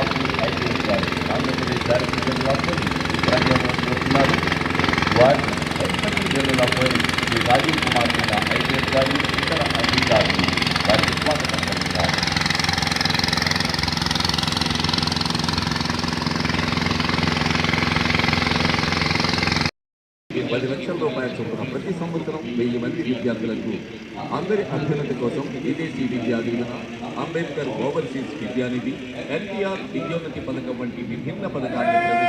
బాబు IPS గారు ఆంధ్రప్రదేశ్ దారిద్ర్య general of కార్యక్రమంలో వారిని ఇన్స్పెక్టర్ జనరల్ శ్రీ రాజీవ్ కుమార్ మీనా పది లక్షల రూపాయల చొప్పున ప్రతి సంవత్సరం వెయ్యి మంది విద్యార్థులకు అందరి అభ్యున్నతి కోసం విదేశీ విద్యా అంబేద్కర్ ఓవర్సీస్ విద్యానిధి ఎన్టీఆర్ విద్యోన్నతి పథకం వంటి విభిన్న పథకాలను